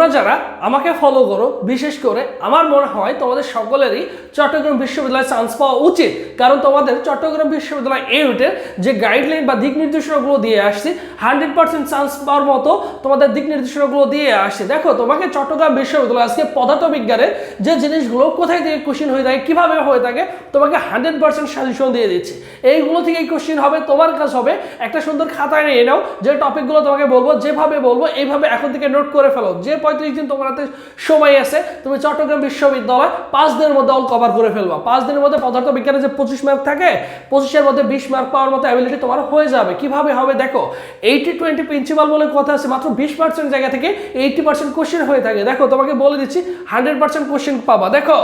তোমরা যারা আমাকে ফলো করো, বিশেষ করে আমার মনে হয় তোমাদের সকলেরই চট্টগ্রাম বিশ্ববিদ্যালয়ে চান্স পাওয়া উচিত। কারণ তোমাদের চট্টগ্রাম বিশ্ববিদ্যালয় ইউনিটের যে গাইডলাইন বা দিক নির্দেশনাগুলো দিয়ে আসছি হান্ড্রেড পার্সেন্ট চান্স পাওয়ার মতো তোমাদের দিক নির্দেশনাগুলো দিয়ে আসছে। দেখো, তোমাকে চট্টগ্রাম বিশ্ববিদ্যালয় আজকে পদার্থবিজ্ঞানের যে জিনিসগুলো কোথায় থেকে কোশ্চিন হয়ে থাকে, কীভাবে হয়ে থাকে, তোমাকে হান্ড্রেড পার্সেন্ট সাজেশন দিয়ে দিচ্ছি। এইগুলো থেকেই কোশ্চিন হবে, তোমার কাজ হবে একটা সুন্দর খাতায় নিয়ে নাও, যে টপিকগুলো তোমাকে বলব, যেভাবে বলব, এইভাবে এখন থেকে নোট করে ফেলো। যে পঁয়ত্রিশ দিন তোমার হাতে সময় আছে, তুমি চট্টগ্রাম বিশ্ববিদ্যালয় পাঁচ দিনের মধ্যে অল কভার করে ফেলবা। পাঁচ দিনের মধ্যে পদার্থ বিজ্ঞানে যে পঁচিশ মার্ক থাকে, পঁচিশের মধ্যে বিশ মার্ক পাওয়ার মতো অ্যাবিলিটি তোমার হয়ে যাবে। কীভাবে হবে দেখো এইটি টোয়েন্টি প্রিন্সিপাল বলে কথা আছে, মাত্র বিশ পার্সেন্ট জায়গা থেকে এইটি পার্সেন্ট কোশ্চেন হয়ে থাকে। দেখো, তোমাকে বলে দিচ্ছি হান্ড্রেড পার্সেন্ট কোশ্চেন পাবা। দেখো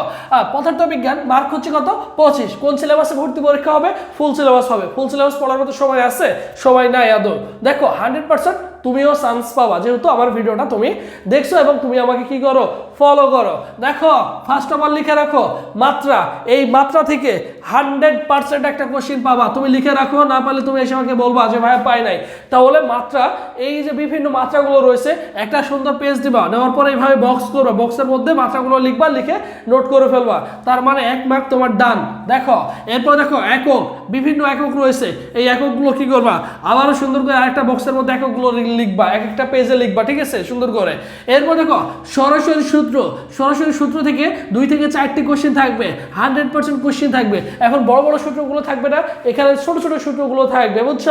পদার্থ বিজ্ঞান মার্ক হচ্ছে কত? পঁচিশ। কোন সিলেবাসে ভর্তি পরীক্ষা হবে? ফুল সিলেবাস হবে। ফুল সিলেবাস পড়ার মতো সময় আছে? সময় নাই আদৌ। দেখো হান্ড্রেড পার্সেন্ট তুমিও চান্স পাবা। যেহেতু আমার ভিডিওটা তুমি দেখছ এবং তুমি আমাকে কি করো? ফলো করো। দেখো ফার্স্ট অফ অল লিখে রাখো, মাত্রা। এই মাত্রা থেকে হান্ড্রেড পার্সেন্ট একটা কোশ্চিন পাবা। তুমি লিখে রাখো, না পারলে তুমি এসে আমাকে বলবা যে ভাই পাই নাই। তাহলে মাত্রা, এই যে বিভিন্ন মাত্রাগুলো রয়েছে, একটা সুন্দর পেজ দিবা। নেওয়ার পরে এইভাবে বক্স করো বক্সের মধ্যে মাত্রাগুলো লিখবা, লিখে নোট করে ফেলবা। তার মানে এক মার্ক তোমার ডান দেখো, এরপর দেখো, একক। বিভিন্ন একক রয়েছে। এই এককগুলো কি করবা? আবারও সুন্দর করে আরেকটা বক্সের মধ্যে এককগুলো লিখবা, এক একটা পেজে লিখবা, ঠিক আছে? সুন্দর করে। এরপর দেখো, সরাসরি সূত্র সরাসরি সূত্র থেকে দুই থেকে চারটি কোশ্চেন থাকবে হান্ড্রেড পার্সেন্ট কোশ্চেন থাকবে। এখন বড় বড় সূত্রগুলো থাকবে না, এখানে ছোট ছোট সূত্রগুলো থাকবে, বুঝছ?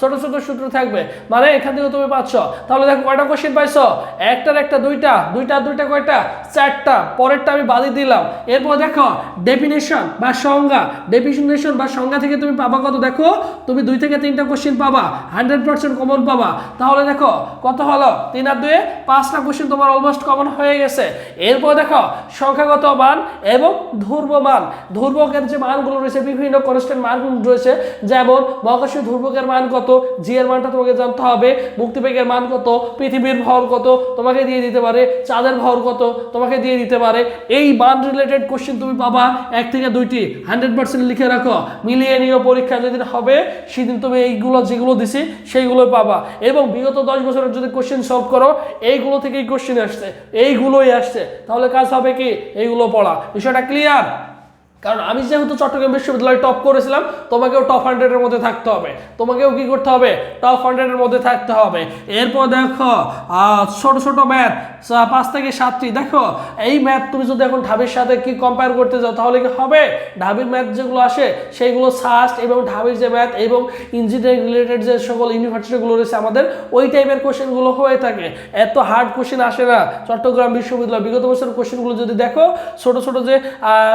ছোট ছোট সূত্র থাকবে। মানে এখান থেকে তুমি পাচ্ছ। তাহলে দেখো, কয়টা কোশ্চেন পাইছো? একটার একটা দুইটা দুইটা দুইটা কয়টা? চারটা, পরেরটা আমি বাদি দিলাম। এরপর দেখো ডেফিনেশন বা সংজ্ঞা ডেফিনেশন বা সংজ্ঞা থেকে তুমি পাবা কত? দেখো, তুমি দুই থেকে তিনটা কোশ্চেন পাবা হান্ড্রেড পার্সেন্ট কমন পাবা। তাহলে দেখো, কত হলো? তিন আর দুয়ে পাঁচটা কোশ্চেন তোমার অলমোস্ট কমন হয়ে গেছে। এরপর দেখো, সংখ্যাগত মান এবং ধ্রুব মান। ধ্রুবকের যে মানগুলো রয়েছে, বিভিন্ন কনস্ট্যান্ট মানগুলো রয়েছে, যেমন মহাকাশীয় ধ্রুবকের মান কত জি এর মানটা তোমাকে জানতে হবে, মুক্তিবেগের মান কত, পৃথিবীর ভর কত, তোমাকে দিয়ে দিতে পারে, চাঁদের ভর কত, তোমাকে দিয়ে দিতে পারে। এই মান রিলেটেড কোশ্চেন তুমি পাবা এক থেকে দুইটি। হান্ড্রেড পার্সেন্ট লিখে রাখো। মিলিয়ে নিও পরীক্ষা, যেদিন হবে, সেদিন তুমি এইগুলো, যেগুলো দিছি সেইগুলো পাবা। এবং বিগত দশ বছরের যদি কোশ্চেন সলভ করো, এইগুলো থেকেই কোশ্চেন আসছে, এইগুলোই আসছে। তাহলে কাজ হবে কি? এইগুলো পড়া। বিষয়টা ক্লিয়ার কারণ আমি যেহেতু চট্টগ্রাম বিশ্ববিদ্যালয়ে টপ করেছিলাম, তোমাকেও টপ হান্ড্রেডের মধ্যে থাকতে হবে। তোমাকেও কি করতে হবে? টপ হান্ড্রেডের মধ্যে থাকতে হবে। এরপর দেখো ছোট ছোট ম্যাথ পাঁচ থেকে সাতটি। দেখো, এই ম্যাথ তুমি যদি এখন ঢাবির সাথে কি কম্পেয়ার করতে যাও, তাহলে কি হবে? ঢাবির ম্যাথ যেগুলো আসে, সেইগুলো সাস্ট এবং ঢাবির যে ম্যাথ এবং ইঞ্জিনিয়ারিং রিলেটেড যে সকল ইউনিভার্সিটিগুলো রয়েছে আমাদের, ওই টাইপের কোশ্চেনগুলো হয়ে থাকে। এত হার্ড কোশ্চেন আসে না। চট্টগ্রাম বিশ্ববিদ্যালয়, বিগত বছরের কোশ্চেনগুলো যদি দেখো, ছোট ছোট যে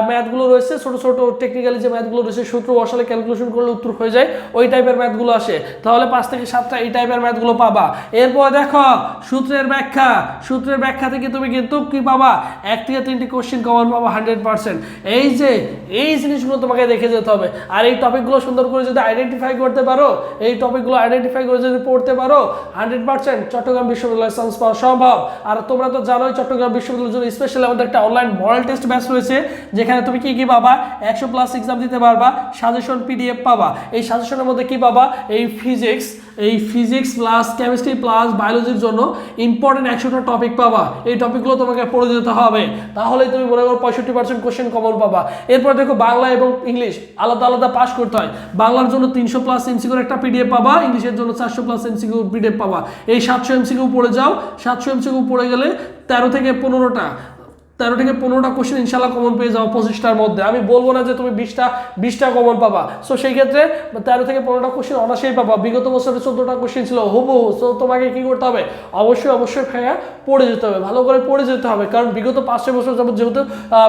ম্যাথগুলো রয়েছে ছোট ছোট টেকনিক্যালি যে ম্যাথগুলো রয়েছে, সূত্র বসালে ক্যালকুলেশন করলে উত্তর হয়ে যায়, ওই টাইপের ম্যাথগুলো আসে। তাহলে পাঁচ থেকে সাতটা এই টাইপের ম্যাথগুলো পাবা। এরপর দেখো, সূত্রের ব্যাখ্যা। সূত্রের ব্যাখ্যা থেকে তুমি কিন্তু কি পাবা? এক থেকে তিনটি কোশ্চেন কমন পাবা হান্ড্রেড পার্সেন্ট এই যে, এই জিনিসগুলো তোমাকে দেখে যেতে হবে। আর এই টপিকগুলো সুন্দর করে যদি আইডেন্টিফাই করতে পারো, এই টপিকগুলো আইডেন্টিফাই করে যদি পড়তে পারো হান্ড্রেড পার্সেন্ট চট্টগ্রাম বিশ্ববিদ্যালয় চান্স পাওয়া সম্ভব। আর তোমরা তো জানোই, চট্টগ্রাম বিশ্ববিদ্যালয়ের জন্য স্পেশালি আমাদের একটা অনলাইন মডেল টেস্ট ব্যাচ রয়েছে, যেখানে তুমি কি কি পাবা? একশো প্লাস এক্সাম দিতে পারবা সাজেশন পিডিএফ পাবা। এই সাজেশনের মধ্যে কি পাবা? এই ফিজিক্স এই ফিজিক্স প্লাস কেমিস্ট্রি প্লাস বায়োলজির জন্য ইম্পর্টেন্ট একশোটা টপিক পাবা। এই টপিকগুলো তোমাকে পড়ে যেতে হবে। তাহলেই তুমি মনে করো পঁয়ষট্টি পার্সেন্ট কোশ্চেন কমন পাবা। এরপর দেখো বাংলা এবং ইংলিশ, আলাদা আলাদা পাস করতে হয়। বাংলার জন্য তিনশো প্লাস এমসিকিউর একটা পিডিএফ পাবা, ইংলিশের জন্য চারশো প্লাস এমসিকিউ পিডিএফ পাবা। এই সাতশো এমসিকিউ পড়ে যাও। সাতশো এমসিকিউ পড়ে গেলে তেরো থেকে পনেরোটা। তেরো থেকে পনেরোটা কোশ্চেন ইনশাল্লাহ কমন পেয়ে যাও পঁচিশটার মধ্যে। আমি বলব না যে তুমি বিশটা বিশটা কমন পাবা। সো সেই ক্ষেত্রে তেরো থেকে পনেরোটা কোশ্চেন অনাসেই পাবা। বিগত বছরে চোদ্দোটা কোশ্চেন ছিল, হুবহু। সো তোমাকে কি করতে হবে? অবশ্যই অবশ্যই ভাইয়া পড়ে যেতে হবে। ভালো করে পড়ে যেতে হবে। কারণ বিগত পাঁচ ছয় বছর যাবত যেহেতু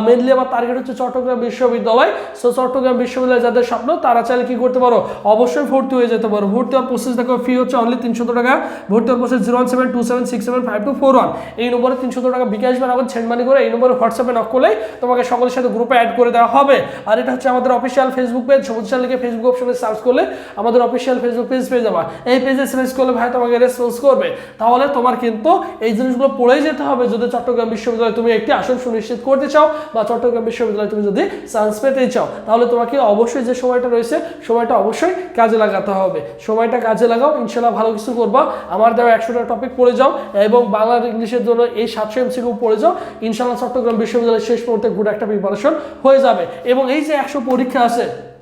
মেনলি আমার টার্গেট হচ্ছে চট্টগ্রাম বিশ্ববিদ্যালয়। সো চট্টগ্রাম বিশ্ববিদ্যালয় যাদের স্বপ্ন, তারা চাইলে কি করতে পারো? অবশ্যই ভর্তি হয়ে যেতে পারো। ভর্তি হওয়ার প্রসেস দেখো ফি হচ্ছে অনলি তিনশো টাকা। ভর্তি হওয়ার process zero one seven two seven six seven five two four one এই নম্বরে তিনশো টাকা বিকাশ বানাবেন সেন্ড মানি করে এই নম্বরে হোয়াটসঅ্যাপে নক করলেই তোমাকে সকলের সাথে গ্রুপে অ্যাড করে দেওয়া হবে। আর এটা হচ্ছে আমাদের অফিসিয়াল ফেসবুক পেজ সবুজ লিখে ফেসবুক অপশনে সার্চ করলে আমাদের অফিসিয়াল ফেসবুক পেজ পেয়ে যাবা। এই পেজে এসএমএস করলে ভাই তোমাকে রেসপন্স করবে। তাহলে তোমার কিন্তু এই জিনিসগুলো পড়েই যেতে হবে। যদি চট্টগ্রাম বিশ্ববিদ্যালয়ে তুমি একটি আসন সুনিশ্চিত করতে চাও বা চট্টগ্রাম বিশ্ববিদ্যালয়ে তুমি যদি চান্স পেতে চাও, তাহলে তোমাকে অবশ্যই যে সময়টা রয়েছে, সময়টা অবশ্যই কাজে লাগাতে হবে। সময়টা কাজে লাগাও ইনশাল্লাহ ভালো কিছু করবা। আমার দেওয়া একশোটা টপিক পড়ে যাও এবং বাংলা ইংলিশের জন্য এই সাতশো এমসিকিউ পড়ে যাও। ইনশাল্লাহ চট্টগ্রাম বিশ্ববিদ্যালয়ের শেষ মুহূর্তে গুড একটা প্রিপারেশন হয়ে যাবে। এবং এই যে একশো পরীক্ষা আছে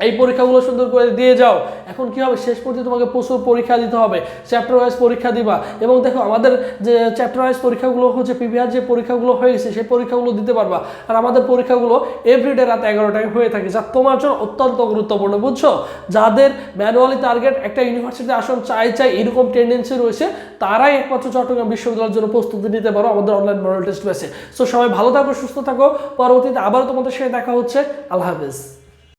এই পরীক্ষাগুলো সুন্দর করে দিয়ে যাও। এখন কি হবে? শেষ পর্যন্ত তোমাকে প্রচুর পরীক্ষা দিতে হবে। চ্যাপ্টার ওয়াইজ পরীক্ষা দিবা। এবং দেখো, আমাদের যে চ্যাপ্টার ওয়াইজ পরীক্ষাগুলো হচ্ছে প্রিভিয়াস যে পরীক্ষাগুলো হয়ে গেছে সেই পরীক্ষাগুলো দিতে পারবা। আর আমাদের পরীক্ষাগুলো এভরিডে রাত এগারোটায় হয়ে থাকে। যা তোমার জন্য অত্যন্ত গুরুত্বপূর্ণ, বুঝছ? যাদের ম্যানুয়ালি টার্গেট একটা ইউনিভার্সিটিতে আসন চাই চাই, এরকম টেন্ডেন্সি রয়েছে, তারাই একমাত্র চট্টগ্রাম বিশ্ববিদ্যালয়ের জন্য প্রস্তুতি নিতে পারো আমাদের অনলাইন মডেল টেস্ট বেসে সো সবাই ভালো থাকো, সুস্থ থাকো। পরবর্তীতে আবারও তোমাদের সাথে দেখা হচ্ছে। আল্লাহ হাফেজ।